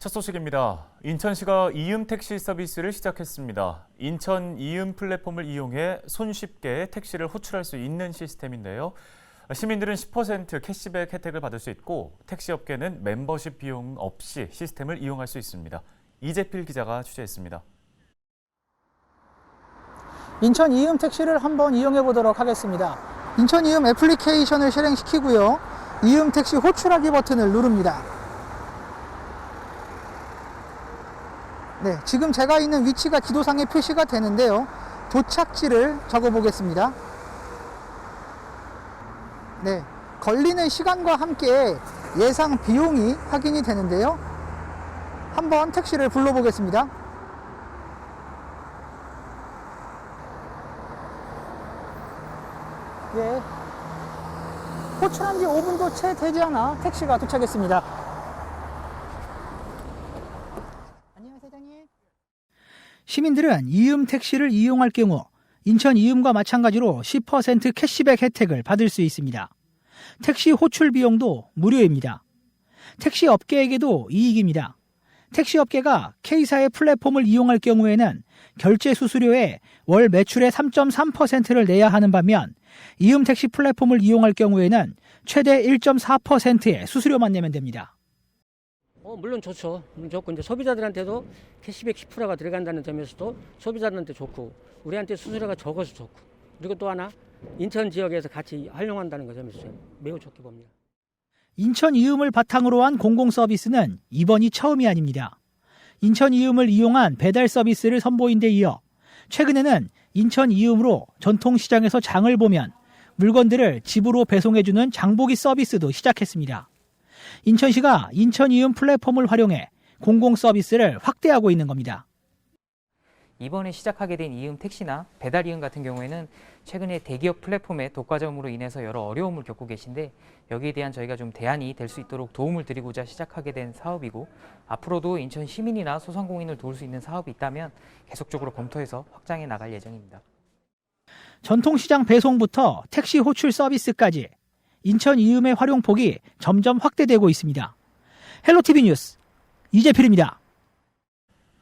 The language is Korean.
첫 소식입니다. 인천시가 이음 택시 서비스를 시작했습니다. 인천 이음 플랫폼을 이용해 손쉽게 택시를 호출할 수 있는 시스템인데요. 시민들은 10% 캐시백 혜택을 받을 수 있고 택시 업계는 멤버십 비용 없이 시스템을 이용할 수 있습니다. 이재필 기자가 취재했습니다. 인천 이음 택시를 한번 이용해 보도록 하겠습니다. 인천 이음 애플리케이션을 실행시키고요. 이음 택시 호출하기 버튼을 누릅니다. 네, 지금 제가 있는 위치가 지도상에 표시가 되는데요. 도착지를 적어 보겠습니다. 네, 걸리는 시간과 함께 예상 비용이 확인이 되는데요. 한번 택시를 불러보겠습니다. 예. 호출한 지 5분도 채 되지 않아 택시가 도착했습니다. 안녕하세요, 사장님. 시민들은 이음 택시를 이용할 경우 인천 이음과 마찬가지로 10% 캐시백 혜택을 받을 수 있습니다. 택시 호출 비용도 무료입니다. 택시 업계에게도 이익입니다. 택시 업계가 K사의 플랫폼을 이용할 경우에는 결제 수수료에 월 매출의 3.3%를 내야 하는 반면 이음 택시 플랫폼을 이용할 경우에는 최대 1.4%의 수수료만 내면 됩니다. 어, 물론 좋죠. 물론 좋고 이제 소비자들한테도 캐시백 10%가 들어간다는 점에서도 소비자들한테 좋고 우리한테 수수료가 적어서 좋고 그리고 또 하나 인천 지역에서 같이 활용한다는 그 점에서 매우 좋게 봅니다. 인천 이음을 바탕으로 한 공공 서비스는 이번이 처음이 아닙니다. 인천 이음을 이용한 배달 서비스를 선보인 데 이어 최근에는 인천 이음으로 전통시장에서 장을 보면 물건들을 집으로 배송해주는 장보기 서비스도 시작했습니다. 인천시가 인천 이음 플랫폼을 활용해 공공 서비스를 확대하고 있는 겁니다. 이번에 시작하게 된 이음 택시나 배달 이음 같은 경우에는 최근에 대기업 플랫폼의 독과점으로 인해서 여러 어려움을 겪고 계신데 여기에 대한 저희가 좀 대안이 될 수 있도록 도움을 드리고자 시작하게 된 사업이고 앞으로도 인천 시민이나 소상공인을 도울 수 있는 사업이 있다면 계속적으로 검토해서 확장해 나갈 예정입니다. 전통시장 배송부터 택시 호출 서비스까지 인천 이음의 활용폭이 점점 확대되고 있습니다. 헬로티비 뉴스 이재필입니다.